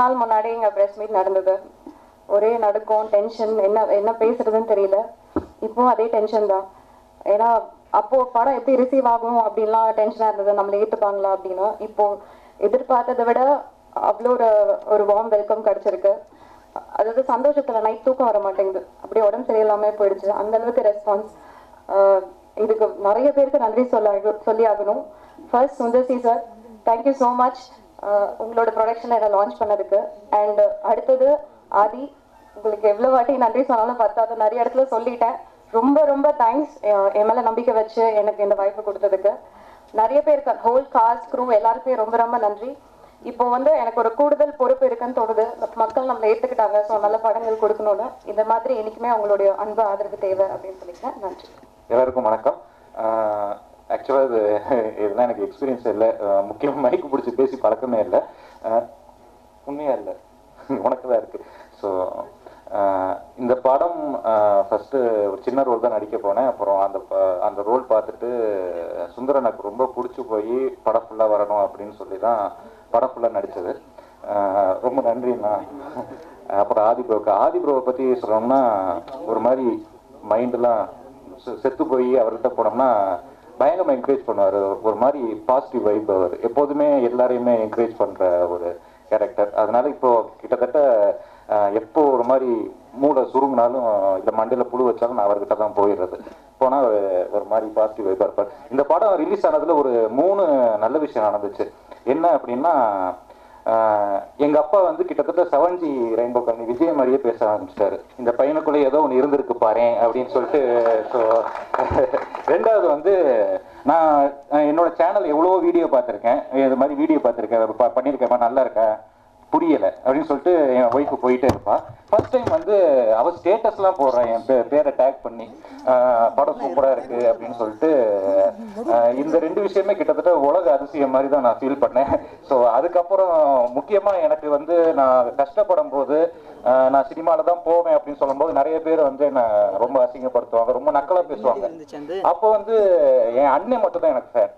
நாள் முன்னாடி எங்க ப்ரெஸ் மீட் நடந்தது. ஒரே நடுக்கம் டென்ஷன் என்ன என்ன பேசுறதுன்னு தெரியல. இப்போ அதே டென்ஷன் தான். ஏன்னா அப்போ படம் எப்படி ரிசீவ் ஆகும் அப்படின்லாம் டென்ஷனா இருந்தது. நம்மள ஏத்துப்பாங்களா அப்படின்னு. இப்போ எதிர்பார்த்ததை விட அவ்வளோ ஒரு ஒரு வார்ம் வெல்கம் கிடைச்சிருக்கு. அதாவது சந்தோஷத்துல நைட் தூக்கம் வர மாட்டேங்குது. அப்படியே உடம்பு சரியில்லாம போயிடுச்சு. அந்த அளவுக்கு ரெஸ்பான்ஸ் இதுக்கு நிறைய பேருக்கு நன்றி சொல்ல சொல்லி ஆகணும். First Sundar C sir thank you so much உங்களோட ப்ரொடக்ஷனை இதை லான்ச் பண்ணதுக்கு. அண்ட் அடுத்தது ஆதி உங்களுக்கு எவ்வளோ வாட்டி நன்றி சொன்னாலும் பத்தாது. நிறைய இடத்துல சொல்லிட்டேன். ரொம்ப ரொம்ப தேங்க்ஸ் என் மேலே நம்பிக்கை வச்சு எனக்கு இந்த வாய்ப்பு கொடுத்ததுக்கு. நிறைய பேருக்கு ஹோல் காஸ்ட் க்ரூ எல்லாருக்குமே ரொம்ப ரொம்ப நன்றி. இப்போ வந்து எனக்கு ஒரு கூடுதல் பொறுப்பு இருக்குன்னு தோணுது. மக்கள் நம்மளை ஏற்றுக்கிட்டாங்க ஸோ நல்ல படங்கள் கொடுக்கணும்னு. இந்த மாதிரி என்னைக்குமே அவங்களுடைய அன்பு ஆதரவு தேவை அப்படின்னு சொல்லிக்கிறேன். நன்றி. எல்லாருக்கும் வணக்கம். ஆக்சுவலாக இது இதெல்லாம் எனக்கு எக்ஸ்பீரியன்ஸ் இல்லை. முக்கியமாக மைக்கு பிடிச்சி பேசி பழக்கமே இல்லை. உண்மையாக இல்லை. உனக்கு தான் இருக்குது ஸோ இந்த படம் ஃபஸ்ட்டு ஒரு சின்ன ரோல் தான் நடிக்க போனேன். அப்புறம் அந்த அந்த ரோல் பார்த்துட்டு சுந்தரன் எனக்கு ரொம்ப பிடிச்சி போய் படம் ஃபுல்லாக வரணும் அப்படின்னு சொல்லி தான் படம் ஃபுல்லாக நடித்தது ரொம்ப நன்றிண்ணா. அப்புறம் ஆதி ப்ரோக்கு. ஆதி ப்ரோவை பற்றி சொல்லணும்னா ஒரு மாதிரி மைண்டெல்லாம் செத்து போய் அவர்கிட்ட போனோம்னா பயங்கரமாக என்கரேஜ் பண்ணுவார். ஒரு மாதிரி பாசிட்டிவ் வைப் அவர். எப்போதுமே எல்லாரையுமே என்கரேஜ் பண்ணுற ஒரு கேரக்டர் அதனால இப்போ கிட்டத்தட்ட எப்போ ஒரு மாதிரி மூளை சுருங்கினாலும் இந்த மண்டையில் புழு வச்சாலும் நான் அவர்கிட்ட தான் போயிடுறது. போனால் ஒரு ஒரு மாதிரி பாசிட்டிவ் வைப்பாக இருப்பார். இந்த படம் ரிலீஸ் ஆனதில் ஒரு மூணு நல்ல விஷயம் நடந்துச்சு. என்ன அப்படின்னா எங்கள் எங்க அப்பா வந்து கிட்டத்தட்ட செவன்ஜி ரெயின்போ கம்பெனி விஜய மாதிரியே பேச ஆரம்பிச்சிட்டாரு. இந்த பையனுக்குள்ளே ஏதோ ஒன்று இருந்திருக்கு பாரேன் அப்படின்னு சொல்லிட்டு ஸோ ரெண்டாவது வந்து நான் என்னோட சேனல் எவ்வளோ வீடியோ பார்த்துருக்கேன். இது மாதிரி வீடியோ பார்த்துருக்கேன். பண்ணியிருக்கேன். நல்லா இருக்கேன் புரியல அப்படின்னு சொல்லிட்டு என் ஒய்ஃபு போயிட்டே இருப்பா. ஃபர்ஸ்ட் டைம் வந்து அவ ஸ்டேட்டஸ்லாம் போடுறேன் என் பே- பேரை டேக் பண்ணி. படம் சூப்பராக இருக்கு அப்படின்னு சொல்லிட்டு இந்த ரெண்டு விஷயமே கிட்டத்தட்ட உலக அதிசயம் மாதிரி தான் நான் ஃபீல் பண்ணேன். ஸோ அதுக்கப்புறம் முக்கியமாக எனக்கு வந்து நான் கஷ்டப்படும் போது நான் சினிமாவில் தான் போவேன் அப்படின்னு சொல்லும்போது நிறைய பேர் வந்து என்னை ரொம்ப அசிங்கப்படுத்துவாங்க ரொம்ப நக்கலாக பேசுவாங்க. அப்போ வந்து என் அண்ணன் மட்டும் தான் எனக்கு ஃபேன்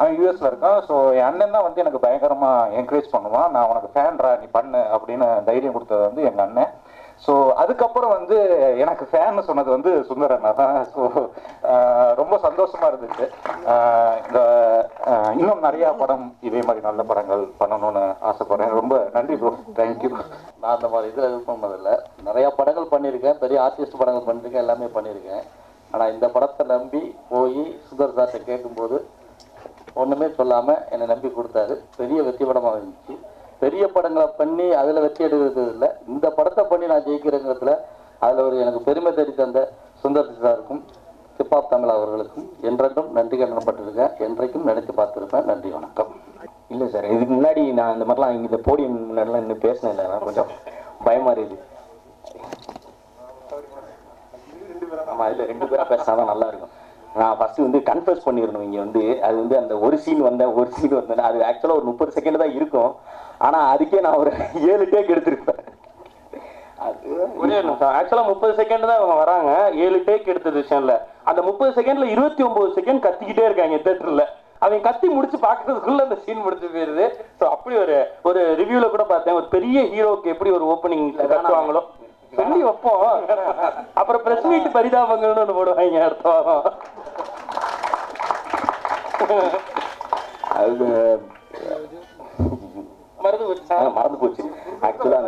அவன் யூஎஸ்ல இருக்கான். ஸோ என் அண்ணன் தான் வந்து எனக்கு பயங்கரமா என்கரேஜ் பண்ணுவான். நான் உனக்கு ஃபேன்ரா நீ பண்ணு அப்படின்னு தைரியம் கொடுத்தது வந்து எங்க அண்ணன். ஸோ அதுக்கப்புறம் வந்து எனக்கு ஃபேன் சொன்னது வந்து சுந்தரண்ணா தான். ஸோ ரொம்ப சந்தோஷமா இருந்துச்சு. இந்த இன்னும் நிறைய படம் இதே மாதிரி நல்ல படங்கள் பண்ணணும்னு ஆசைப்படுறேன். ரொம்ப நன்றி ப்ரோ தேங்க்யூ நான் அந்த மாதிரி இதில் இது பண்ணதில்லை. நிறையா படங்கள் பண்ணியிருக்கேன். பெரிய ஆர்டிஸ்ட் படங்கள் பண்ணியிருக்கேன். எல்லாமே பண்ணியிருக்கேன். ஆனால் இந்த படத்தை நம்பி போய் சுந்தர் சார்ட்ட கேட்கும்போது ஒன்றுமே சொல்லாமல் என்னை நம்பி கொடுத்தாரு. பெரிய வெற்றி படமாக இருந்துச்சு. பெரிய படங்களை பண்ணி அதில் வெற்றி எடுக்கிறது இல்லை இந்த படத்தை பண்ணி நான் ஜெயிக்கிறேங்கிறதுல அதில் ஒரு எனக்கு பெருமை தேடி தந்த சுந்தர் சாருக்கும் சிப்பாப் தமிழ் அவர்களுக்கும் என்றென்றும் நன்றி கடனப்பட்டிருக்கேன் என்றைக்கும் நினைத்து பார்த்துருப்பேன். நன்றி வணக்கம். இல்லை சார் இதுக்கு முன்னாடி நான் இந்த மாதிரிலாம் இந்த போடியம் முன்னாடிலாம் இன்னும் பேசினேன் இல்லை நான் கொஞ்சம் பயமா இருக்குது. ஆமா இல்லை ரெண்டு பேரா பேசினாதான் நல்லா இருக்கும் நான் ஃபர்ஸ்ட் வந்து கன்ஃபர்ஸ் பண்ணிடணும் இங்க வந்து. அது வந்து அந்த ஒரு சீன் வந்த ஒரு சீன் வந்தேன் அது ஆக்சுவலாக ஒரு முப்பது செகண்ட் தான் இருக்கும். ஆனா அதுக்கே நான் ஒரு ஏழு டேக் எடுத்திருப்பேன். அது ஒரே நிமிஷம். ஆக்சுவலா முப்பது செகண்ட் தான் இவங்க வராங்க. ஏழு டேக் எடுத்தது விஷயம்ல. அந்த முப்பது செகண்ட்ல இருபத்தி ஒன்பது செகண்ட் கத்திக்கிட்டே இருக்காங்க தேட்டர்ல அவங்க கத்தி முடிச்சு பாக்குறதுக்குள்ள அந்த சீன் முடிச்சு போயிருது. ஸோ அப்படி ஒரு ஒரு ரிவ்யூல கூட பார்த்தேன். ஒரு பெரிய ஹீரோக்கு எப்படி ஒரு ஓப்பனிங் கட்டுவாங்களோ சொல்லி வைப்போம். பரிதாபங்கள்னு ஒன்று போடுவாங்க அடுத்த வாரம் அது மறந்து போச்சு. ஆக்சுவலா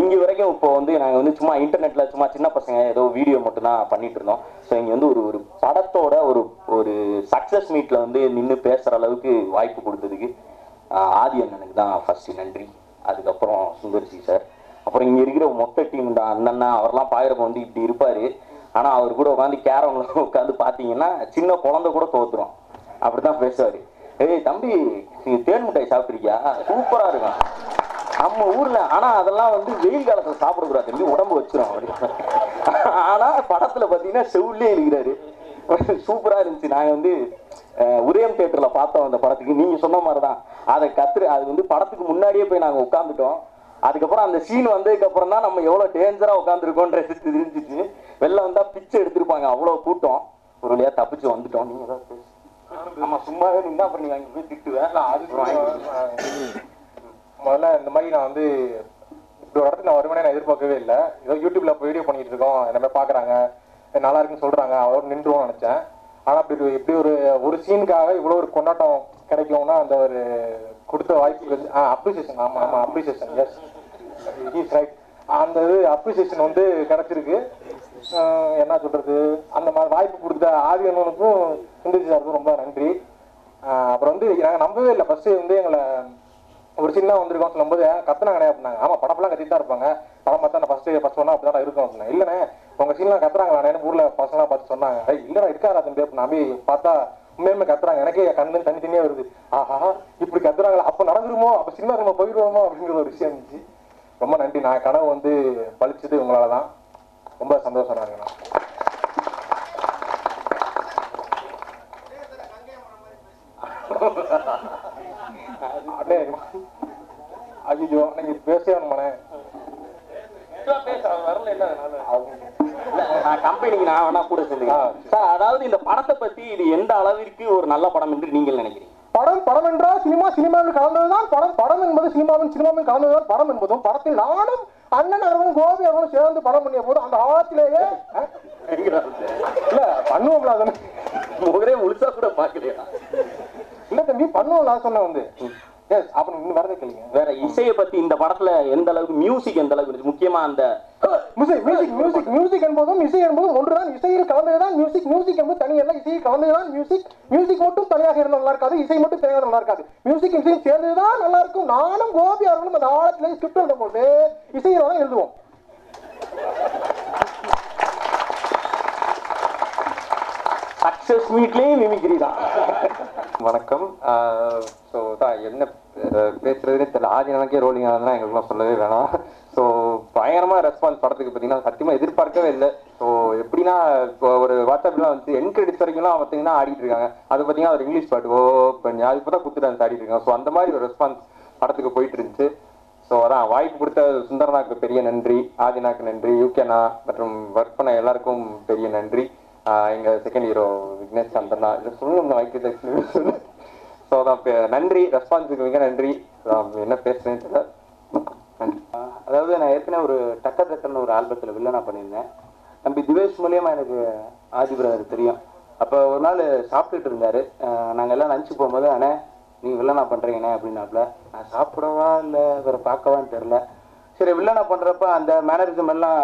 இங்க வரைக்கும் இப்போ வந்து நாங்க வந்து சும்மா இன்டர்நெட்ல சும்மா சின்ன பசங்க ஏதோ வீடியோ மட்டும் தான் பண்ணிட்டு இருந்தோம். ஸோ இங்க வந்து ஒரு ஒரு படத்தோட ஒரு ஒரு சக்சஸ் மீட்ல வந்து நின்று பேசுற அளவுக்கு வாய்ப்பு கொடுத்ததுக்கு ஆதி அண்ணனுக்கு தான் ஃபர்ஸ்ட் நன்றி. அதுக்கப்புறம் சுந்தர்சி சார் அப்புறம் இங்க இருக்கிற மொத்த டீம் தான் அண்ணன்னா அவர்லாம் பாயிரம் வந்து இப்படி இருப்பாரு. ஆனா அவர் கூட உட்காந்து கேரம்ல உட்காந்து பாத்தீங்கன்னா சின்ன குழந்தை கூட தோத்துரும். அப்படிதான் பேசுவாரு. ஏய் தம்பி நீ தேன் மிட்டாய் சாப்பிட்ருக்கியா சூப்பரா இருக்கும். நம்ம ஊர்ல ஆனா அதெல்லாம் வந்து வெயில் காலத்துல சாப்பிடக்கூடாது தம்பி. உடம்பு வச்சிரும் அப்படி ஆனா படத்துல பாத்தீங்கன்னா செவுள்ளே இருக்கிறாரு சூப்பரா இருந்துச்சு. நாங்க வந்து உதயம் தியேட்டர்ல பார்த்தோம் அந்த படத்துக்கு. நீங்க சொன்ன மாதிரிதான். அதை கத்துரு அது வந்து படத்துக்கு முன்னாடியே போய் நாங்க உட்காந்துட்டோம் அதுக்கப்புறம் அந்த சீன் வந்ததுக்கு அப்புறம் தான் நம்ம எவ்வளவு டேஞ்சரா உட்காந்துருக்கோன்றது தெரிஞ்சிச்சு வெளில வந்தா பிச்சை எடுத்திருப்பாங்க. அவ்வளவு கூட்டம். ஒரு வழியா தப்பிச்சு வந்துட்டோம். நீங்க ஏதாவது பேசு. ஆமா சும்மாவே நின்னா அப்புறம் நீங்க அங்க போய் திட்டுவேன். அப்புறம் வாங்கி- முதல்ல இந்த மாதிரி நான் வந்து இப்படி ஒரு இடத்துக்கு நான் வருவேனே நான் எதிர்பார்க்கவே இல்லை. ஏதோ யூடியூப்ல இப்போ வீடியோ பண்ணிட்டு இருக்கோம். எல்லாமே பார்க்குறாங்க நல்லா இருக்குன்னு சொல்றாங்க. அவர் நின்றுவோம்னு நினைச்சேன். ஆனா அப்படி இப்படி ஒரு ஒரு சீனுக்காக இவ்வளோ ஒரு கொண்டாட்டம் கிடைக்கும்னா அந்த ஒரு கொடுத்த வாய்ப்புக்கு ஆ அப்ரிசியேஷன் ஆமாம் ஆமாம் அப்ரிசியேஷன் எஸ் இஸ் ரைட் அந்த இது அப்ரிசியேஷன் வந்து கிடச்சிருக்கு. என்ன சொல்கிறது அந்த மாதிரி வாய்ப்பு கொடுத்த ஆதி அண்ணனுக்கும் சிந்திச்சு சாருக்கும் ரொம்ப நன்றி. அப்புறம் வந்து நாங்கள் நம்பவே இல்லை. ஃபஸ்ட்டு வந்து எங்களை ஒரு சின்ன வந்திருக்கோம் சொல்லும்போது கத்தனா கிடையாது அப்படின்னாங்க. ஆமாம் படப்பெல்லாம் கத்திட்டு தான் இருப்பாங்க. படம் பார்த்தா நான் ஃபஸ்ட் சொன்னால் அப்படி அப்படிதான் இருக்கும் அப்படின்னா இல்லைண்ணே உங்க சீன்லாம் கத்துறாங்களா? ஊரில் பசங்களாம் பார்த்து சொன்னாங்க. "ஏய், இல்லடா இருக்காரா தம்பி? அப்படி நம்பி பார்த்தா உண்மையுமே கத்துறாங்க. எனக்கே கண்ணு தனி வருது. ஆஹா இப்படி கத்துறாங்களா? அப்ப நடந்துருமோ? அப்ப சினிமா நம்ம போயிடுவோமோ அப்படிங்கிற ஒரு விஷயம் இருந்துச்சு. ரொம்ப நன்றி. நான் கனவு வந்து பழிச்சது உங்களால தான். ரொம்ப சந்தோஷம் இருக்குண்ணா அண்ணே. ஐயோ நீங்க பேசவே வேணுமாண்ணே நான் கம்பெனிக்கு நான் வேணா கூட சொல்லுங்க சார். அதாவது இந்த படத்தை பத்தி இது எந்த அளவிற்கு ஒரு நல்ல படம் என்று நீங்கள் நினைக்கிறீங்க? படம் படம் என்றால் சினிமா சினிமாவில் கலந்ததுதான் படம். படம் என்பது சினிமாவின் சினிமாவில் கலந்ததுதான் படம் என்பதும். படத்தில் நானும் அண்ணன் அவர்களும் கோபி அவர்களும் சேர்ந்து படம் பண்ணிய போது அந்த ஆழத்திலேயே இல்ல பண்ணுவோம்ல அதனை ஒரே முழுசா கூட பாக்கலையா இல்ல தம்பி பண்ணுவோம் நான் சொன்னேன் வந்து. அப்புறம் இன்னும் வரதே கேளுங்க. வேற இசையை பத்தி இந்த படத்துல எந்த அளவுக்கு மியூசிக் எந்த அளவுக்கு இருந்துச்சு? முக்கியமா அந்த மியூசிக் மியூசிக் மியூசிக் மியூசிக் என்பதும் இசை என்பதும் ஒன்றுதான். இசையில் கலந்ததுதான் மியூசிக் மியூசிக் என்பது தனி அல்ல இசையில் கலந்ததுதான் மியூசிக் மியூசிக் மட்டும் தனியாக இருந்தால் நல்லா இருக்காது. இசை மட்டும் தனியாக நல்லா இருக்காது. மியூசிக் இசையும் சேர்ந்ததுதான் நல்லா இருக்கும். நானும் கோபி அவர்களும் அந்த ஆழத்திலே ஸ்கிரிப்ட் எழுதும் போது இசையில தான் எழுதுவோம். சக்சஸ் மீட்லயும் மிமிக்ரி தான். வணக்கம். ஸோ தான் என்ன பேசுறதுனே தெரியல ஆதி நமக்கே ரோலிங் ஆகுதுன்னா எங்களுக்குலாம் சொல்லவே வேணாம். ஸோ பயங்கரமாக ரெஸ்பான்ஸ் படத்துக்கு பார்த்தீங்கன்னா சத்தியமாக எதிர்பார்க்கவே இல்லை. ஸோ எப்படின்னா இப்போ ஒரு வாட்ஸ்அப்லாம் வந்து என் கிரெடிட்ஸ் வரைக்கும்லாம் பார்த்தீங்கன்னா ஆடிட்டு இருக்காங்க. அது பார்த்தீங்கன்னா ஒரு இங்கிலீஷ் பாட்டு. ஓ பண்ணி அது இப்போ தான் குத்து டான்ஸ் ஆடிட்டு இருக்காங்க. ஸோ அந்த மாதிரி ஒரு ரெஸ்பான்ஸ் படத்துக்கு போயிட்டு இருந்துச்சு. ஸோ அதான் வாய்ப்பு கொடுத்த சுந்தரனாக்கு பெரிய நன்றி ஆதினாக்கு நன்றி யூகேனா மற்றும் ஒர்க் பண்ண எல்லாருக்கும் பெரிய நன்றி. எங்கள் எங்க செகண்ட் ஹீரோ விக்னேஷ் சந்தனா இதை சொல்லணும் வாய்க்கு ஸோ அதான் நன்றி. ரெஸ்பான்ஸுக்கு மிக நன்றி. என்ன பேசுறேன்னு தெரியல. நன்றி. அதாவது நான் ஏற்கனவே ஒரு டக்க டக்கர்னு ஒரு ஆல்பத்தில் வில்லனா பண்ணியிருந்தேன். தம்பி திவேஷ் மூலியமா எனக்கு ஆதி பிரதர் தெரியும். அப்போ ஒரு நாள் சாப்பிட்டுட்டு இருந்தாரு. நாங்கள் எல்லாம் லஞ்சு போகும்போது அண்ணே நீ வில்லனா பண்ணுறீங்கண்ணே அப்படின்னாப்புல. நான் சாப்பிடவா இல்லை வேற பார்க்கவான்னு தெரில சரி வில்லனா பண்ணுறப்ப அந்த மேனரிசம் எல்லாம்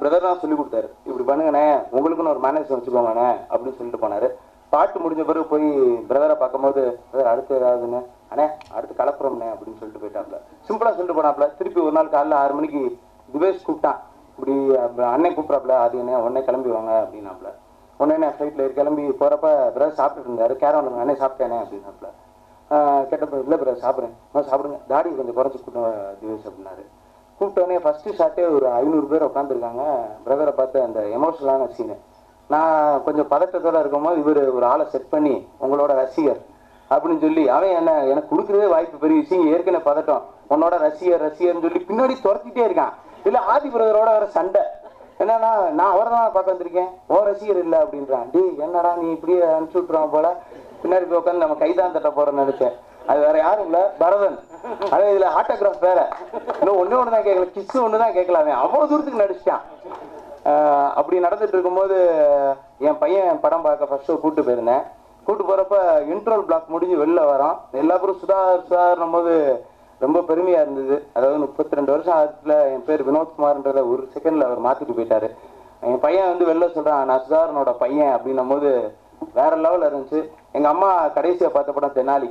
பிரதர் தான் சொல்லி கொடுத்தாரு. இப்படி பண்ணுங்கண்ணே உங்களுக்குன்னு ஒரு மேனேஜர் வச்சுக்கோங்கண்ணே அப்படின்னு சொல்லிட்டு போனாரு. பாட்டு முடிஞ்ச பிறகு போய் பிரதரை பார்க்கும்போது பிரதர் அடுத்து ஏதாவதுன்னு அண்ணே அடுத்து கலப்புறோம்ண்ணே அப்படின்னு சொல்லிட்டு போயிட்டாப்ல. சிம்பிளாக சொல்லிட்டு போனாப்ல. திருப்பி ஒரு நாள் காலைல ஆறு மணிக்கு துவேஷ் கூப்பிட்டான். இப்படி அண்ணன் கூப்பிட்றாப்ல அது என்ன உடனே கிளம்பி வாங்க அப்படின்னாப்ல. உடனே நான் ஃப்ளைட்டில் கிளம்பி போகிறப்ப பிரதர் சாப்பிட்டுட்டு கேரம் கேரவன் அண்ணே சாப்பிட்டேனே அப்படின்னாப்ல. கெட்ட கேட்டப்ப இல்லை பிரதர் சாப்பிட்றேன். சாப்பிடுங்க. தாடி கொஞ்சம் குறைச்சி கூட்டம் திவேஷ் அப்படின்னாரு. கூப்பிட்டோடனே ஃபர்ஸ்ட் ஷாட்டே ஒரு ஐநூறு பேர் உட்காந்துருக்காங்க பிரதரை பார்த்து அந்த எமோஷனலான சீனு நான் கொஞ்சம் பதட்டத்தோட இருக்கும்போது இவர் ஒரு ஆளை செட் பண்ணி உங்களோட ரசிகர். அப்படின்னு சொல்லி அவன் என்ன எனக்கு கொடுக்குறதே வாய்ப்பு பெரிய விஷயம். ஏற்கனவே பதட்டம். உன்னோட ரசிகர் ரசிகர்னு சொல்லி பின்னாடி துரத்திட்டே இருக்கான். இல்லை ஆதி பிரதரோட வர சண்டை. என்னன்னா நான் அவரை தான் பார்க்க வந்திருக்கேன். ஓ ரசிகர் இல்லை அப்படின்றான். டி என்னடா நீ இப்படியே அனுப்பிச்சு விட்டுறான் போல. பின்னாடி போய் உட்காந்து நம்ம கைதான் தட்ட போறோம்னு நினைச்சேன். அது வேற யாரும் இல்ல பரதன். அதே இதுல ஆட்டோகிராஃப் வேற. இன்னும் ஒண்ணு ஒண்ணு தான் கேட்கல கிஸ் ஒண்ணு தான் கேட்கலாமே அவ்வளவு தூரத்துக்கு நடிச்சிட்டான். அப்படி நடந்துட்டு இருக்கும்போது என் பையன் படம் பார்க்க ஃபர்ஸ்ட் கூட்டு போயிருந்தேன். கூட்டு போறப்ப இன்ட்ரோல் பிளாக் முடிஞ்சு வெளில வரோம் எல்லா சுதாகர் சுதா போது ரொம்ப பெருமையா இருந்தது. அதாவது முப்பத்தி ரெண்டு வருஷம் ஆத்துல என் பேர் வினோத்குமார்ன்றத ஒரு செகண்ட்ல அவர் மாத்திட்டு போயிட்டாரு. என் பையன் வந்து வெளில சொல்றான் நான் சுதாரனோட பையன் அப்படின்னும் போது வேற லெவல்ல இருந்துச்சு. எங்க அம்மா கடைசியா பார்த்த படம் தெனாலி.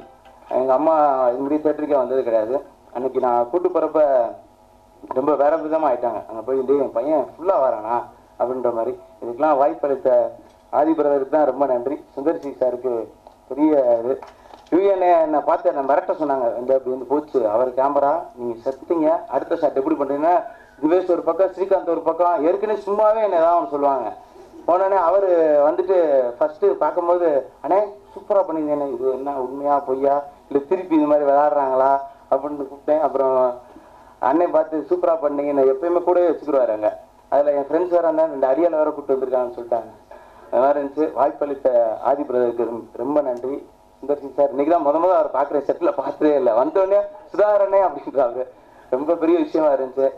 எங்கள் அம்மா இது முடி தேட்டருக்கே வந்தது கிடையாது. அன்னைக்கு நான் கூட்டு போகிறப்ப ரொம்ப வேற விதமாக ஆயிட்டாங்க. அங்கே போய் என் பையன் ஃபுல்லாக வரானா? அப்படின்ற மாதிரி. இதுக்கெல்லாம் வாய்ப்பளித்த ஆதி பிரதருக்கு தான் ரொம்ப நன்றி. சுந்தர்சி சாருக்கு பெரிய இது. யூஎன்ஏ என்னை பார்த்து என்னை மிரட்ட சொன்னாங்க. இந்த அப்படி வந்து போச்சு. அவர் கேமரா நீங்கள் செத்துங்க அடுத்த ஷாட் எப்படி பண்ணுறீங்கன்னா திவேஷ் ஒரு பக்கம் ஸ்ரீகாந்த் ஒரு பக்கம். ஏற்கனவே சும்மாவே என்ன ஏதாவது சொல்லுவாங்க. போனோடனே அவர் வந்துட்டு ஃபஸ்ட்டு பார்க்கும்போது அண்ணே சூப்பராக பண்ணியிருந்தேன் இது என்ன உண்மையா பொய்யா? இல்ல திருப்பி இது மாதிரி விளையாடுறாங்களா அப்படின்னு கூப்பிட்டேன். அப்புறம் அண்ணன் பார்த்து சூப்பரா பண்ணீங்க. நான் எப்பயுமே கூடவே வச்சுக்கிடுவாரு அங்க. அதுல என் ஃப்ரெண்ட்ஸ் வேற இருந்தா ரெண்டு அடியால வேற கூப்பிட்டு வந்திருக்காங்கன்னு சொல்லிட்டாங்க. அது மாதிரி இருந்துச்சு. வாய்ப்பளித்த ஆதி பிரதருக்கு ரொம்ப- நன்றி. சுந்தர் சிங் சார் இன்னைக்கு தான் முத முதல்ல அவர் பார்க்குற செட்டில் பார்த்ததே இல்லை. வந்தோடனே சுதாகரனே அப்படின்றாரு. ரொம்ப பெரிய விஷயமா இருந்துச்சு.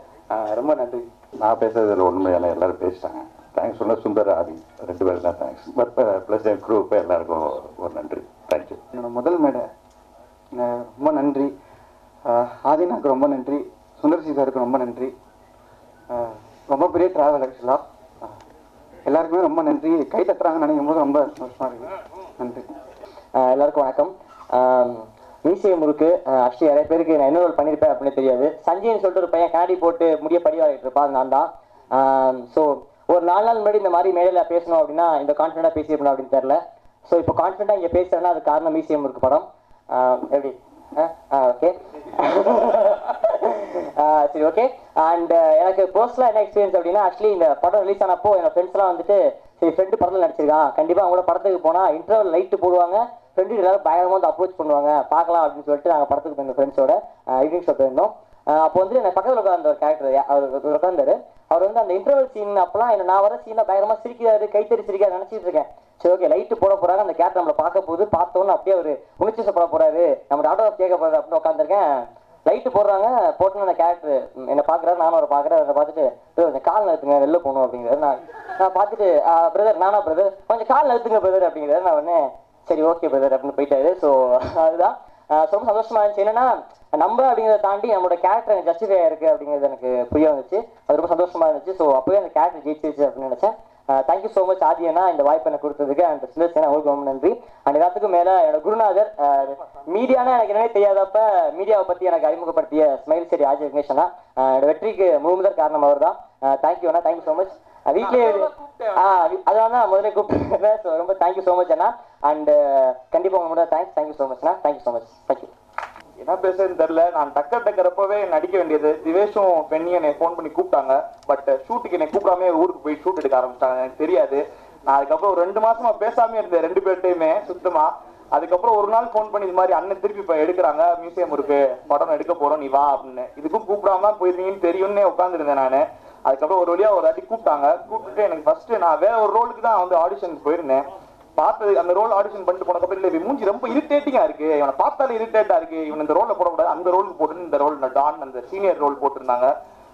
ரொம்ப நன்றி. நான் பேசுறதுல உண்மையான எல்லாரும் பேசிட்டாங்க. தேங்க்ஸ் சொன்ன சுந்தர் ஆதி. ரெண்டு பேரும் தான் தேங்க்ஸ் பட் ப்ளஸ் என் குரூப் எல்லாருக்கும் ஒரு நன்றி. தேங்க்யூ என்னோட முதல் மேடை ரொம்ப நன்றி. அஹ் ஆதினாக்கு ரொம்ப நன்றி. சுந்தர்சி சாருக்கு ரொம்ப நன்றி. ரொம்ப பெரிய ட்ராவல் ஆக்சுவலாக எல்லாருக்குமே ரொம்ப நன்றி. கை தட்டுறாங்கன்னு நினைக்கும் போது ரொம்ப சந்தோஷமாக இருக்குது நன்றி. எல்லாருக்கும் வணக்கம். மியூசியம் முறுக்கு ஆக்சுவலி நிறைய பேருக்கு நான் என்ன ரோல் பண்ணியிருப்பேன் அப்படின்னு தெரியாது. சஞ்சய்னு சொல்லிட்டு ஒரு பையன் காடி போட்டு முடிய படிவாகிட்டு இருப்பான் நான் தான். ஸோ ஒரு நாலு நாள் முன்னாடி இந்த மாதிரி மேடையில் பேசணும் அப்படின்னா இந்த கான்ஃபிடண்டாக பேசியிருப்பேன் அப்படின்னு தெரில ஸோ இப்போ கான்ஃபிடண்டாக இங்கே பேசுகிறேன்னா அது காரணம் மியூசியம் இருக்கு படம். Um, எப்படி ஓகே uh, uh, சரி ஓகே அண்ட் uh, எனக்கு பர்சனலாக என்ன எக்ஸ்பீரியன்ஸ் அப்படின்னா ஆக்சுவலி இந்த படம் ரிலீஸ் ஆனப்போ என்னோட ஃப்ரெண்ட்ஸ்லாம் வந்துட்டு சரி ஃப்ரெண்டு படத்தில் நடிச்சிருக்கான். கண்டிப்பாக அவங்களோட படத்துக்கு போனால் இன்டர்வல் லைட்டு போடுவாங்க. ஃப்ரெண்டு எல்லாரும் பயங்கரமாக வந்து அப்ரோச் பண்ணுவாங்க. பார்க்கலாம் அப்படின்னு சொல்லிட்டு நாங்கள் படத்துக்கு போயிருந்தோம் ஃப்ரெண்ட்ஸோட ஈவினிங் ஷோ போயிருந்தோம். அப்போ வந்து எனக்கு பக்கத்தில் உட்காந்த ஒரு கேரக்டர் அவர் உட்காந்தாரு அவர் வந்து அந்த இன்டர்வல் சீன் அப்பெல்லாம் என்ன நான் வர சீனில் பயங்கரமாக சிரிக்கிறாரு கைத்தறி சிரிக்காரு நினச்சிட்டு இருக்கேன். சரி ஓகே லைட்டு போட போறாங்க அந்த கேரக்டர் நம்மளை பார்க்க போகுது. பார்த்தோன்னு அப்படியே அவர் உணர்ச்சி போட போறாரு. நம்ம ஆட்டோ கேட்க போறாரு அப்படின்னு உட்காந்துருக்கேன் லைட்டு போடுறாங்க போட்டு அந்த கேரக்டர் என்ன பார்க்குறாரு நானும் அவரை பார்க்குறேன். அதை பார்த்துட்டு கொஞ்சம் கால் நிறுத்துங்க வெளில போகணும் அப்படிங்கிறது நான் நான் பார்த்துட்டு பிரதர் நானா பிரதர் கொஞ்சம் கால் நிறுத்துங்க பிரதர் அப்படிங்கிறது நான் உடனே சரி ஓகே பிரதர் அப்படின்னு போயிட்டாரு. ஸோ அதுதான். ரொம்ப சந்தோஷமா இருந்துச்சு. என்னன்னா நம்ம அப்படிங்கிறத தாண்டி நம்மளோட கேரக்டர் எனக்கு ஜஸ்டிஃபை இருக்கு அப்படிங்கிறது எனக்கு புரிய வந்துச்சு. அது ரொம்ப சந்தோஷமா இருந்துச்சு. ஸோ அப்போவே அந்த கேரக்டர் ஜெயிச்சிருச்சு அப்படின்னு நினைச்சேன். தேங்க்யூ ஸோ மச் ஆதியனா இந்த வாய்ப்பு எனக்கு கொடுத்ததுக்கு அண்ட் சுந்தர்சேனா உங்களுக்கு ரொம்ப நன்றி. அண்ட் எல்லாத்துக்கும் மேலே என்னோட குருநாதர் மீடியானா எனக்கு என்னன்னே தெரியாதப்ப மீடியாவை பற்றி எனக்கு அறிமுகப்படுத்திய ஸ்மைல் சரி ஆஜி விக்னேஷனா என்னோட வெற்றிக்கு முழுமுதல் காரணம் அவர் தான் தேங்க்யூ அண்ணா தேங்க்யூ ஸோ மச் வீட்லயே ஆ அதான் நான் முதல்ல கூப்பிட்டுருக்கேன் ஸோ ரொம்ப தேங்க்யூ ஸோ மச் அண்ணா. அண்ட் கண்டிப்பாக உங்க thanks thank you so மச்ண்ணா thank you so much thank you என்ன பேசுறதுன்னு தெரியல. நான் டக்கர் டக்கரப்பவே நடிக்க வேண்டியது. திவேஷும் பெண்ணியும் என்னை ஃபோன் பண்ணி கூப்பிட்டாங்க. பட் ஷூட்டுக்கு என்னை கூப்பிடாம ஊருக்கு போய் ஷூட் எடுக்க ஆரம்பிச்சிட்டாங்க. எனக்கு தெரியாது. நான் அதுக்கப்புறம் ஒரு ரெண்டு மாசமா பேசாம இருந்தேன். ரெண்டு பேர்ட்டையுமே சுத்தமா. அதுக்கப்புறம் ஒரு நாள் ஃபோன் பண்ணி இது மாதிரி அண்ணன் திருப்பி இப்போ எடுக்கிறாங்க. மியூசியம் இருக்கு. படம் எடுக்க போறோம் நீ வா அப்படின்னு. இதுக்கும் கூப்பிடாம தான் போயிருந்தீங்கன்னு தெரியும்னே உட்காந்துருந்தேன் நான். அதுக்கப்புறம் ஒரு வழியா ஒரு வாட்டி கூப்பிட்டாங்க. கூப்பிட்டுட்டு எனக்கு ஃபர்ஸ்ட் நான் வேற ஒரு ரோலுக்கு தான் வந்து ஆடிஷனுக்கு போயிருந்தேன். பார்த்தது அந்த ரோல் ஆடிஷன் பண்ணிட்டு போனதுக்கப்புறம் இல்லை மூஞ்சி ரொம்ப இரிட்டேட்டிங்கா இருக்கு. இவனை பார்த்தாலே இரிட்டேட்டா இருக்கு. இவன் இந்த ரோல்ல போடக்கூடாது அந்த ரோலுக்கு போட்டு இந்த ரோல் டான் அந்த சீனியர் ரோல் போட்டிருந்தாங்க.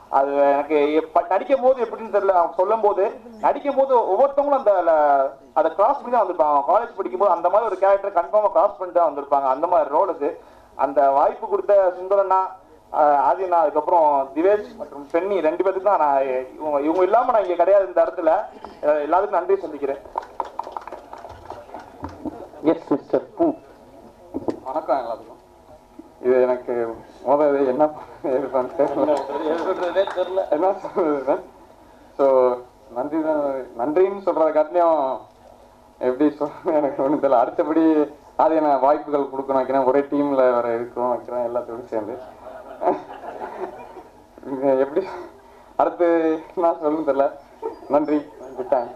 அது எனக்கு எப்ப- நடிக்கும் போது எப்படின்னு தெரியல. அவங்க சொல்லும் போது நடிக்கும் போது ஒவ்வொருத்தவங்களும் அந்த அதை கிராஸ் பண்ணி தான் வந்திருப்பாங்க. காலேஜ் படிக்கும் போது அந்த மாதிரி ஒரு கேரக்டர் கன்ஃபார்மா கிராஸ் பண்ணிட்டு தான் வந்திருப்பாங்க. அந்த மாதிரி ரோலுக்கு அந்த வாய்ப்பு கொடுத்த சுந்தரண்ணா ஆதினா அதுக்கப்புறம் திவேஷ் மற்றும் பெண்ணி ரெண்டு பேருக்கு தான் நான் இவங்க இவங்க இல்லாம நான் இங்க கிடையாது இந்த இடத்துல. எல்லாத்துக்கும் நன்றி சொல்லிக்கிறேன். எஸ் மிஸ்டர் பூ வணக்கம் எல்லாத்துக்கும். இது எனக்கு முதல்ல என்ன தெரியல. என்ன சொல்றது ஸோ நன்றி தான். நன்றின்னு சொல்றத காட்டிலையும் எப்படி சொல்றது? எனக்கு ஒன்றும் தெரியல. அடுத்தபடி அது என்ன வாய்ப்புகள் கொடுக்கணும் வைக்கிறேன். ஒரே டீம்ல வர இருக்கிறோம் வைக்கிறேன். எல்லாத்தோடும் சேர்ந்து. எப்படி? அடுத்து நான் சொல்லணும் தெரியல. நன்றி. விட்டேன்.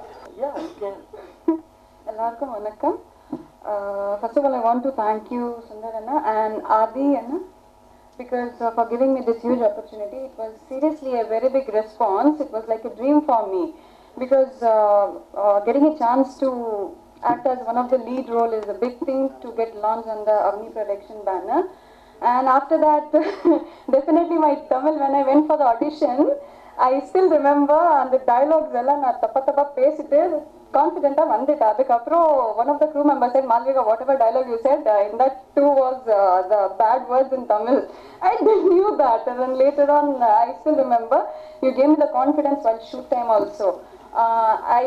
எல்லாருக்கும் வணக்கம். Uh, first of all, I want to thank you, Sundar Anna and Adi Anna, because uh, for giving me this huge opportunity. It was seriously a very big response. It was like a dream for me, because uh, uh getting a chance to act as one of the lead role is a big thing to get launched under Agni Production banner. And after that, definitely my Tamil, when I went for the audition, I still remember அந்த dialogues எல்லாம் நான் தப்பா தப்பா பேசிட்டு கான்ஃபிடென்ட்டா வந்துட்டேன் அதுக்கப்புறம் one of the crew member said Malvika whatever dialogue you said uh, in that two was uh, the bad words in Tamil I didn't knew that and then later on uh, I still remember you gave me the confidence while shoot time also uh, I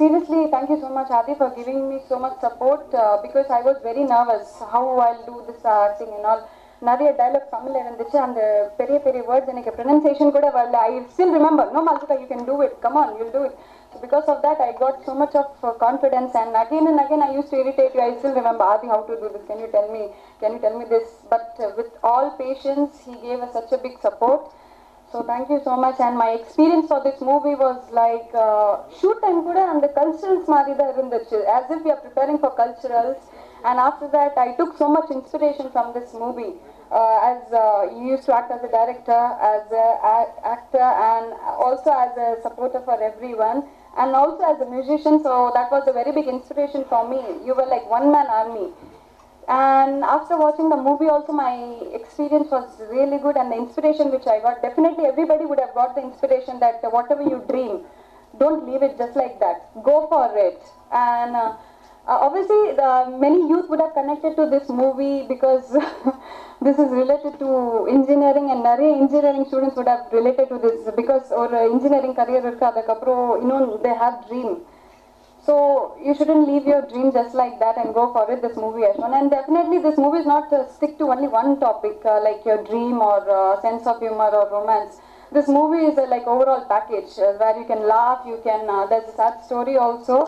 seriously thank you so much Adi for giving me so much support uh, because I was very nervous how I'll do this acting and all நிறைய dialogue தமிழ்ல இருந்துச்சு அந்த பெரிய பெரிய words எனக்கு pronunciation கூட வரல I still remember no Malvika you can do it come on you do it because of that I got so much of uh, confidence and again and again I used to irritate you I still remember Adi how to do this can you tell me can you tell me this but uh, with all patience he gave us such a big support so thank you so much and my experience for this movie was like uh, shoot time கூட அந்த culturals மாதிரி தான் இருந்துச்சு as if we are preparing for culturals and after that I took so much inspiration from this movie uh, as uh, you used to act as a director as a a- actor and also as a supporter for everyone and also as a musician so that was a very big inspiration for me you were like one man army And after watching the movie, also my experience was really good, and the inspiration which I got. Definitely, everybody would have got the inspiration that whatever you dream, don't leave it just like that. Go for it. And uh, uh, obviously, the many youth would have connected to this movie because this is related to engineering, and நிறைய engineering students would have related to this because ஒரு engineering career இருக்கு அதுக்கப்புறம் இன்னும் they have dream. So you shouldn't leave your dream just like that and go for it. This movie has shown, and definitely this movie is not uh, stick to only one topic uh, like your dream or uh, sense of humor or romance. This movie is a like overall package uh, where you can laugh, you can. Uh, there's a sad story also.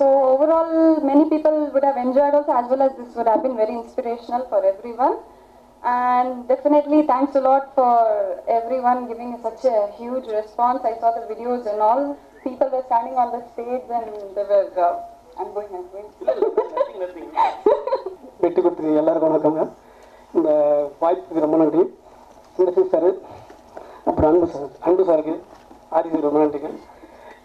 So overall, many people would have enjoyed also as well as this would have been very inspirational for everyone. And definitely thanks a lot for everyone giving such a huge response. I saw the videos and all. People were standing on the stage and they were. Uh, I'm going. I'm going. வெற்றி கொடுத்துருக்கீங்க எல்லாருக்கும் வணக்கங்க இந்த வாய்ப்புக்கு ரொம்ப நன்றி Sundar C sir அப்புறம் அன்பு சார் அன்பு சாருக்கு ஆதிசி ரொம்ப நன்றிங்க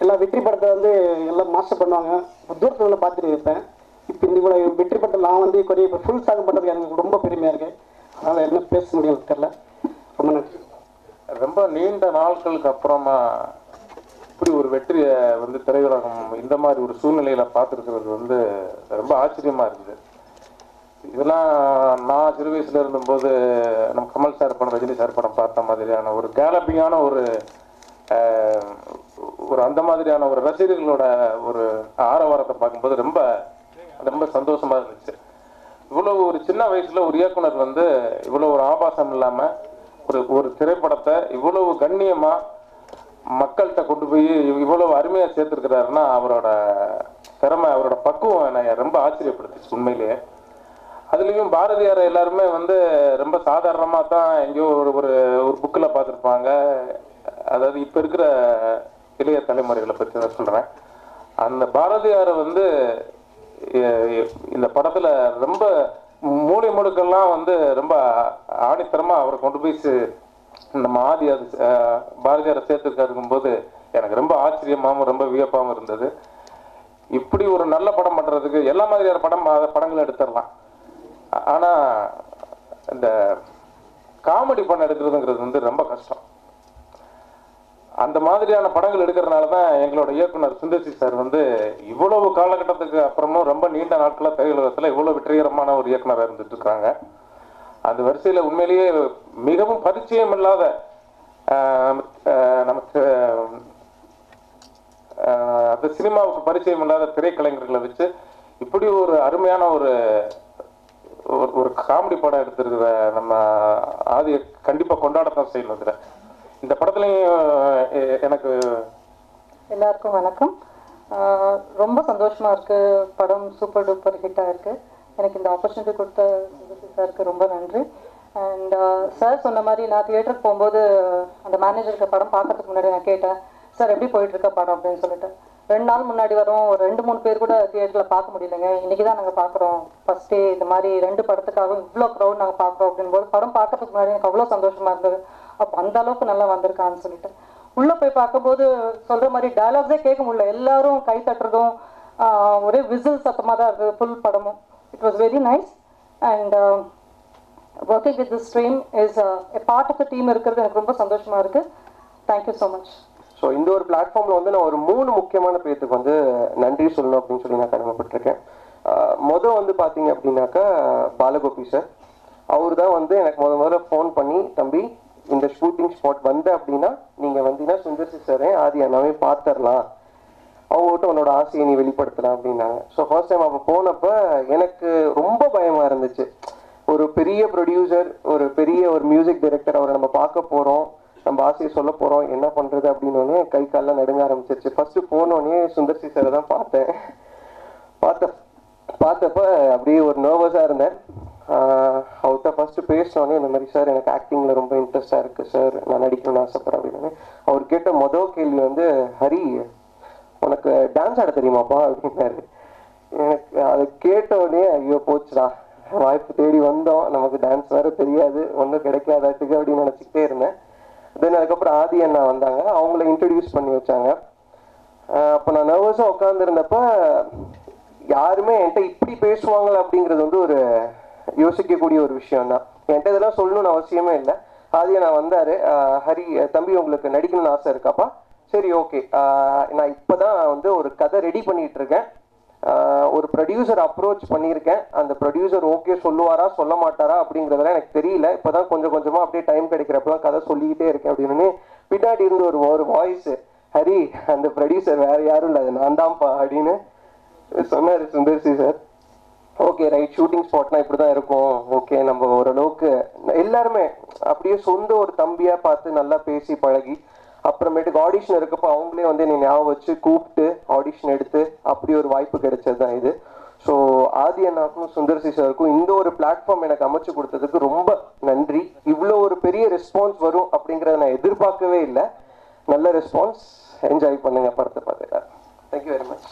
எல்லாம் வெற்றி படத்தை வந்து எல்லாம் மாஸ்டர் பண்ணுவாங்க. தூரத்தில் பார்த்துட்டு இருப்பேன். இப்போ இந்த கூட வெற்றி படத்தை நான் வந்து கொரிய இப்போ ஃபுல் சாங் பண்ணுறதுக்கு எனக்கு ரொம்ப பெருமையாக இருக்குது அதனால் என்ன பேச முடியும் தெரில ரொம்ப நன்றி. ரொம்ப நீண்ட நாட்களுக்கு அப்புறமா இப்படி ஒரு வெற்றியை வந்து திரையுலகம் இந்த மாதிரி ஒரு சூழ்நிலையில் பார்த்துருக்கிறது வந்து ரொம்ப ஆச்சரியமாக இருக்குது. இதெல்லாம் நான் சிறு வயசுல இருந்தபோது நம்ம கமல் சார் படம் ரஜினி சார் படம் பார்த்த மாதிரியான ஒரு கேலப்பிங்கான ஒரு ஒரு அந்த மாதிரியான ஒரு ரசிகர்களோட ஒரு ஆரவாரத்தை பார்க்கும்போது ரொம்ப ரொம்ப சந்தோஷமா இருந்துச்சு. இவ்வளவு ஒரு சின்ன வயசுல ஒரு இயக்குனர் வந்து இவ்வளவு ஒரு ஆபாசம் இல்லாம ஒரு ஒரு திரைப்படத்தை இவ்வளவு கண்ணியமா மக்கள்கிட்ட கொண்டு போய் இவ்வளவு அருமையா சேர்த்திருக்கிறாருன்னா அவரோட திறமை அவரோட பக்குவம் என்னை ரொம்ப ஆச்சரியப்படுத்துச்சு உண்மையிலேயே. அதுலேயும் பாரதியார் எல்லாருமே வந்து ரொம்ப சாதாரணமாக தான் எங்கேயோ ஒரு ஒரு ஒரு புக்கில் பார்த்துருப்பாங்க. அதாவது இப்போ இருக்கிற இளைய தலைமுறைகளை பற்றி தான் சொல்கிறேன் அந்த பாரதியாரை வந்து இந்த படத்தில் ரொம்ப மூளை முடுக்கெல்லாம் வந்து ரொம்ப ஆணித்தரமாக அவரை கொண்டு போய் நம்ம ஆதி அது பாரதியாரை சேர்த்துருக்காருக்கும் போது எனக்கு ரொம்ப ஆச்சரியமாகவும் ரொம்ப வியப்பாகவும் இருந்தது. இப்படி ஒரு நல்ல படம் பண்ணுறதுக்கு எல்லா மாதிரியான படம் படங்களும் எடுத்துடலாம். ஆனால் இந்த காமெடி படம் எடுக்கிறதுங்கிறது வந்து ரொம்ப கஷ்டம். அந்த மாதிரியான படங்கள் எடுக்கிறதுனால தான் எங்களோட இயக்குனர் சுந்தர்சி சார் வந்து இவ்வளவு காலகட்டத்துக்கு அப்புறமும் ரொம்ப நீண்ட நாட்களாக திரையுலகத்துல இவ்வளோ வெற்றிகரமான ஒரு இயக்குனராக இருந்துட்டு இருக்காங்க. அந்த வரிசையில் உண்மையிலேயே மிகவும் பரிச்சயம் இல்லாத நமக்கு அந்த சினிமாவுக்கு பரிச்சயம் இல்லாத திரைக்கலைஞர்களை வச்சு இப்படி ஒரு அருமையான ஒரு ஒரு- ஒரு காமெடி படம் எடுத்திருக்கிற நம்ம ஆதியை கண்டிப்பாக கொண்டாடத்தான் செய்யணும் இதில். இந்த படத்துலையும் எனக்கு எல்லாருக்கும் வணக்கம். ரொம்ப சந்தோஷமா இருக்கு. படம் சூப்பர் டூப்பர் ஹிட்டாக இருக்குது எனக்கு இந்த ஆப்பர்ச்சுனிட்டி கொடுத்த சாருக்கு ரொம்ப நன்றி. அண்ட் சார் சொன்ன மாதிரி நான் தியேட்டருக்கு போகும்போது அந்த மேனேஜருக்கு படம் பார்க்கறதுக்கு முன்னாடி நான் கேட்டேன் சார் எப்படி போயிட்டு இருக்க படம்? அப்படின்னு சொல்லிட்டு. ரெண்டு நாள் முன்னாடி வரும் ஒரு ரெண்டு மூணு பேர் கூட தியேட்டரில் பார்க்க முடியலங்க. இன்னைக்கு தான் நாங்கள் பார்க்குறோம். ஃபஸ்ட் டே இந்த மாதிரி ரெண்டு படத்துக்காகவும் இவ்வளோ க்ரௌட் நாங்கள் பார்க்குறோம் அப்படின்போது படம் பார்க்கறதுக்கு முன்னாடி எனக்கு அவ்வளோ சந்தோஷமா இருந்தது. அப்போ அந்த அளவுக்கு நல்லா வந்திருக்கான்னு சொல்லிட்டு. உள்ளே போய் பார்க்கும்போது சொல்கிற மாதிரி டயலாக்ஸே கேட்க முடியல. எல்லாரும் கை தட்டுறதும் ஒரே விசில் சத்தமாக தான் இருக்குது ஃபுல் படமும். It was very nice and working with this stream is a part of the team இருக்கிறது எனக்கு ரொம்ப சந்தோஷமாக இருக்குது தேங்க்யூ ஸோ மச் ஸோ இந்த ஒரு பிளாட்ஃபார்மில் வந்து நான் ஒரு மூணு முக்கியமான பேர்த்துக்கு வந்து நன்றி சொல்லணும் அப்படின்னு சொல்லி நான் கடமைப்பட்டிருக்கேன். மொதல் வந்து பார்த்தீங்க அப்படின்னாக்கா பாலகோபி சார். அவர் தான் வந்து எனக்கு முத முதல்ல ஃபோன் பண்ணி தம்பி இந்த ஷூட்டிங் ஸ்பாட் வந்த அப்படின்னா நீங்கள் வந்தீங்கன்னா சுந்தர்சி சாரே ஆதி அண்ணாவே பார்த்துடலாம். அவங்ககிட்ட உன்னோட ஆசையை நீ வெளிப்படுத்தலாம் அப்படின்னாங்க. ஸோ ஃபர்ஸ்ட் டைம் அப்போ போனப்ப எனக்கு ரொம்ப பயமா இருந்துச்சு. ஒரு பெரிய ப்ரொடியூசர் ஒரு பெரிய ஒரு மியூசிக் டைரக்டர் அவரை நம்ம பார்க்க போறோம். நம்ம ஆசையை சொல்ல போறோம். என்ன பண்றது அப்படின்னு கை காலில் நடுங்க ஆரம்பிச்சிருச்சு. ஃபர்ஸ்ட் போனோடனே சுந்தர்சி சாரை தான் பார்த்தேன். பார்த்த பார்த்தப்ப அப்படியே ஒரு நர்வஸாக இருந்தேன். அவர்கிட்ட ஃபர்ஸ்ட் பேசினோடனே இந்த மாதிரி சார் எனக்கு ஆக்டிங்கில் ரொம்ப இன்ட்ரெஸ்டாக இருக்கு சார். நான் நடிக்கணும்னு ஆசைப்பட்றேன் அப்படின்னு. அவர் கேட்ட மொதல் கேள்வி வந்து ஹரி உனக்கு டான்ஸ் ஆட தெரியுமாப்பா? அப்படின்னாரு. எனக்கு அதை கேட்டோடனே ஐயோ போச்சுடா. வாய்ப்பு தேடி வந்தோம். நமக்கு டான்ஸ் வேற தெரியாது. ஒன்றும் கிடைக்காதாட்டுக்கு அப்படின்னு நினச்சிக்கிட்டே இருந்தேன். தென் அதுக்கப்புறம் ஆதி அண்ணா வந்தாங்க. அவங்கள இன்ட்ரடியூஸ் பண்ணி வச்சாங்க. அப்போ நான் நர்வஸாக உட்காந்துருந்தப்ப யாருமே என்கிட்ட இப்படி பேசுவாங்களா அப்படிங்கிறது வந்து ஒரு யோசிக்கக்கூடிய ஒரு விஷயம் தான் என்கிட்ட இதெல்லாம் சொல்லணும்னு அவசியமே இல்லை. ஆதியா நான் வந்தாரு. ஹரி தம்பி உங்களுக்கு நடிக்கணும்னு ஆசை இருக்காப்பா சரி ஓகே. நான் இப்போதான் வந்து ஒரு கதை ரெடி பண்ணிட்டு இருக்கேன். ஒரு ப்ரொடியூசர் அப்ரோச் பண்ணியிருக்கேன். அந்த ப்ரொடியூசர் ஓகே சொல்லுவாரா சொல்ல மாட்டாரா அப்படிங்கிறதெல்லாம் எனக்கு தெரியல. இப்போதான் கொஞ்சம் கொஞ்சமாக அப்படியே டைம் கிடைக்கிறப்பெல்லாம் கதை சொல்லிக்கிட்டே இருக்கேன் அப்படின்னு. பின்னாடி இருந்து ஒரு ஒரு வாய்ஸ் ஹரி அந்த ப்ரொடியூசர் வேற யாரும் இல்லை. அது நான் தான்ப்பா அப்படின்னு சொன்னார் Sundar C sir. Okay right shooting ஸ்பாட்னா இப்படி தான் இருக்கும். ஓகே நம்ம ஓரளவுக்கு எல்லாருமே அப்படியே சொந்த ஒரு தம்பியா பார்த்து நல்லா பேசி பழகி அப்புறமேட்டுக்கு ஆடிஷன் இருக்கப்போ அவங்களே வந்து என்னை ஞாபகம் வச்சு கூப்பிட்டு ஆடிஷன் எடுத்து அப்படி ஒரு வாய்ப்பு கிடைச்சது தான் இது. ஸோ ஆதி அண்ணாக்கும் சுந்தர்சி சாருக்கும் இந்த ஒரு பிளாட்ஃபார்ம் எனக்கு அமைச்சு கொடுத்ததுக்கு ரொம்ப நன்றி. இவ்வளோ ஒரு பெரிய ரெஸ்பான்ஸ் வரும் அப்படிங்கிறத நான் எதிர்பார்க்கவே இல்லை. நல்ல ரெஸ்பான்ஸ் என்ஜாய் பண்ணுங்க படத்தை பார்த்துக்கலாம் தேங்க்யூ வெரி மச்